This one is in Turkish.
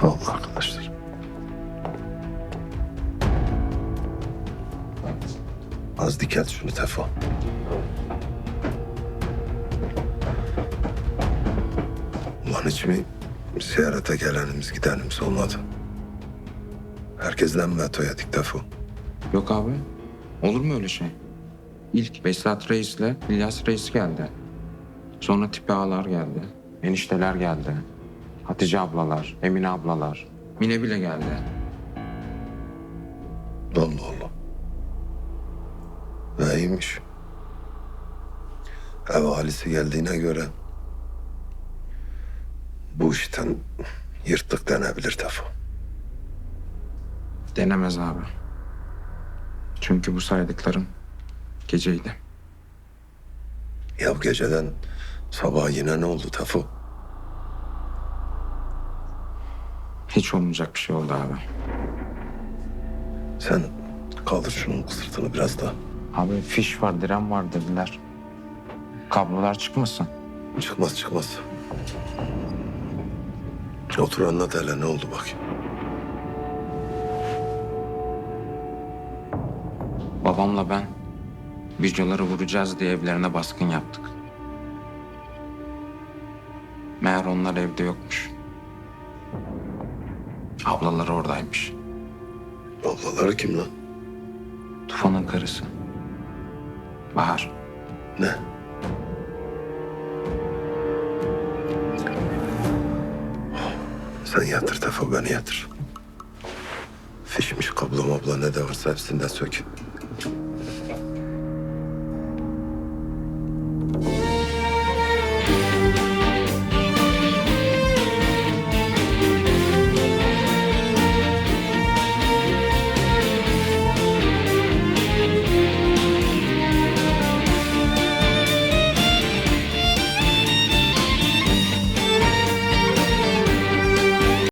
Sağ olun arkadaşlar. Az dikel şunu Tefo. Ulan hiç mi ziyarete gelenimiz gidenimiz olmadı? Herkesten mi veto yedik Tefo? Yok abi. Olur mu öyle şey? İlk Besat Reis'le İlyas Reis geldi. Sonra Tipi Ağlar geldi. Enişteler geldi. Hatice ablalar, Emine ablalar. Mine bile geldi. Allah Allah. Ne iyiymiş. Ev ahalisi geldiğine göre bu işten yırttık denebilir Tefo. Denemez abi. Çünkü bu saydıklarım geceydi. Ya bu geceden sabah yine ne oldu Tefo? Hiç olmayacak bir şey oldu abi. Sen kaldır şunun sırtını biraz da. Abi fiş var, diren var dediler. Kablolar çıkmasın. Çıkmaz çıkmaz. Otur anlat hele ne oldu bakayım. Babamla ben Bircaları vuracağız diye evlerine baskın yaptık. Meğer onlar evde yokmuş. Ablaları oradaymış. Ablaları kim lan? Tufan'ın karısı. Bahar. Ne? Sen yatır Tefo beni yatır. Fişmiş kablo mablo ne de varsa hepsinden sök.